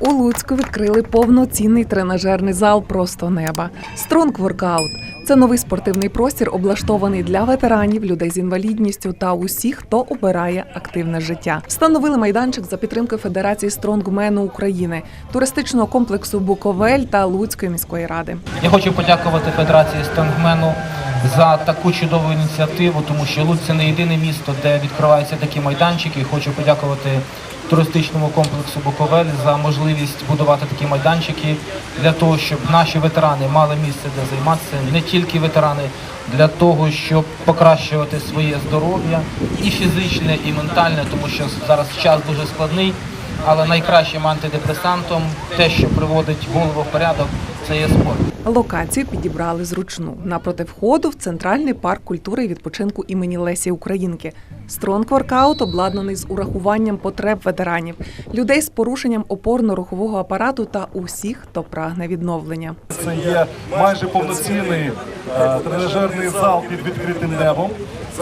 У Луцьку відкрили повноцінний тренажерний зал просто неба. Стронг Воркаут це новий спортивний простір, облаштований для ветеранів, людей з інвалідністю та усіх, хто обирає активне життя. Встановили майданчик за підтримки Федерації Стронгмену України, туристичного комплексу Буковель та Луцької міської ради. Я хочу подякувати Федерації Стронгмену за таку чудову ініціативу, тому що Луць це не єдине місто, де відкриваються такі майданчики. Хочу подякувати туристичному комплексу Буковель за можливість будувати такі майданчики для того, щоб наші ветерани мали місце де займатися, не тільки ветерани, для того, щоб покращувати своє здоров'я і фізичне, і ментальне, тому що зараз час дуже складний. Але найкращим антидепресантом, те, що приводить голову в порядок, це є спорт. Локацію підібрали зручну напроти входу в центральний парк культури і відпочинку імені Лесі Українки. Стронг Воркаут обладнаний з урахуванням потреб ветеранів, людей з порушенням опорно-рухового апарату та усіх, хто прагне відновлення. Це є майже повноцінний е, тренажерний зал під відкритим небом.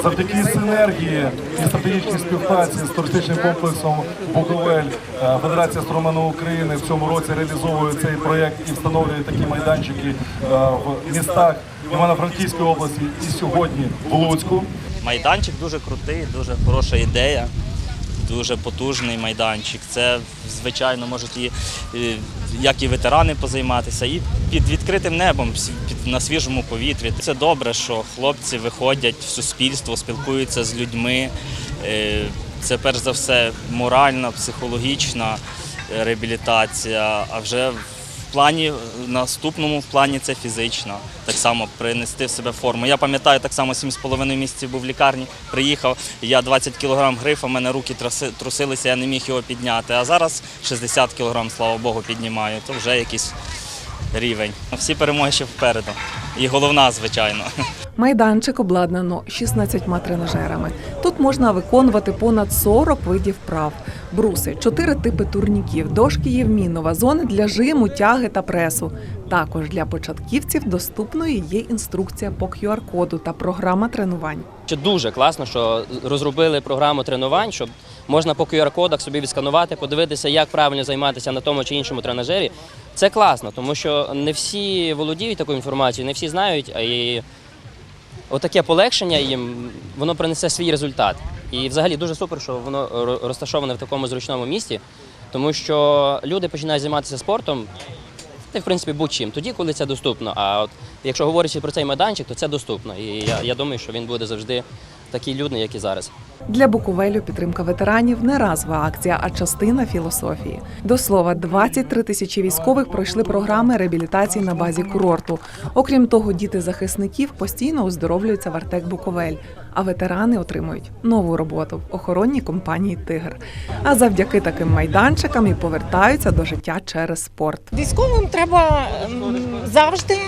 Завдяки синергії і стратегічній співпраці з туристичним комплексом Буковель е, Федерація Стромену України в цьому році реалізовує цей проєкт і встановлює такі майданчики е, в містах Івано-Франківської області і сьогодні в Луцьку. Майданчик дуже крутий, дуже хороша ідея, дуже потужний майданчик. Це, звичайно, можуть і, як і ветерани позайматися, і під відкритим небом, на свіжому повітрі. Це добре, що хлопці виходять в суспільство, спілкуються з людьми. Е, Це перш за все моральна, психологічна реабілітація, а вже плані наступному в плані це фізично. Так само принести в себе форму. Я пам'ятаю, так само 7,5 місяців був в лікарні, приїхав, я 20 кг грифа, в мене руки трусилися, я не міг його підняти. А зараз 60 кг, слава Богу, піднімаю. То вже якийсь рівень. Всі перемоги ще попереду. І головна, звичайно. Майданчик обладнано 16 тренажерами. Тут можна виконувати понад 40 видів прав. Бруси, чотири типи турніків, дошки Євмінова, зони для жиму, тяги та пресу. Також для початківців доступною є інструкція по QR-коду та програма тренувань. Що дуже класно, що розробили програму тренувань, щоб можна по QR-кодах собі відсканувати, подивитися, як правильно займатися на тому чи іншому тренажері. Це класно, тому що не всі володіють такою інформацією, не всі знають, і отаке полегшення їм воно принесе свій результат. І взагалі дуже супер, що воно розташоване в такому зручному місті, тому що люди починають займатися спортом. Та, в принципі, будь-чим, тоді, коли це доступно. А от якщо говорячи про цей майданчик, то це доступно. І я, я думаю, що він буде завжди такий людний, як і зараз. Для Буковелю підтримка ветеранів не разова акція, а частина філософії. До слова, 23 тисячі військових пройшли програми реабілітації на базі курорту. Окрім того, діти захисників постійно оздоровлюються в Артек Буковель, а ветерани отримують нову роботу в охоронній компанії Тигр. А завдяки таким майданчикам і повертаються до життя через спорт. Військовим треба завжди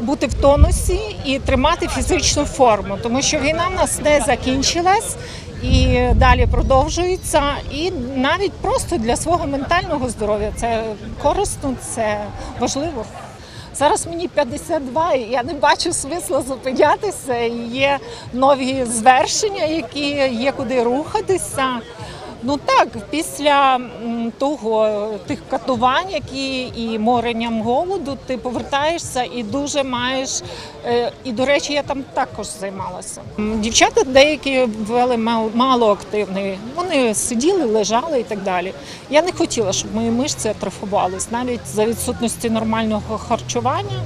бути в тонусі і тримати фізичну форму, тому що війна в нас не закінчилась і далі продовжується. І навіть просто для свого ментального здоров'я це корисно, це важливо. Зараз мені 52, і я не бачу смисла зупинятися. Є нові звершення, які є куди рухатися. Ну так, після того тих катувань, які і моренням голоду, ти повертаєшся і дуже маєш. е, І до речі, я там також займалася. Дівчата деякі вели мал- малоактивний. Вони сиділи, лежали і так далі. Я не хотіла, щоб мої мишці атрофувались. Навіть за відсутності нормального харчування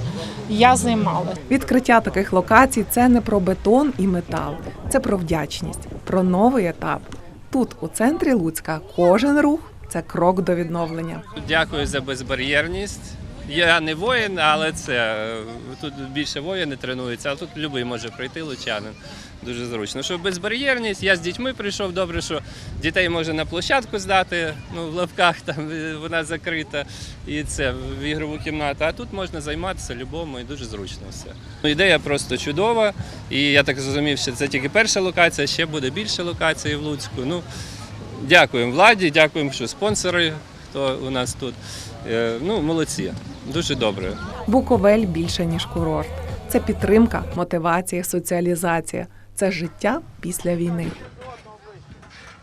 я займалася. Відкриття таких локацій це не про бетон і метал, це про вдячність, про новий етап. Тут, у центрі Луцька, кожен рух це крок до відновлення. Дякую за безбар'єрність. Я не воїн, але це е, тут більше воїни тренуються, а тут будь-який може прийти лучанин. Дуже зручно. Що безбар'єрність, я з дітьми прийшов, добре, що дітей можна на площадку здати, ну в лавках там е, вона закрита, і це в ігрову кімнату. А тут можна займатися любому і дуже зручно все. Ну, ідея просто чудова. І я так зрозумів, що це тільки перша локація, ще буде більше локацій в Луцьку. Ну, дякуємо владі, дякуємо, що спонсори, хто у нас тут. Е, Ну, молодці, дуже добре. Буковель більше ніж курорт. Це підтримка, мотивація, соціалізація. Це життя після війни.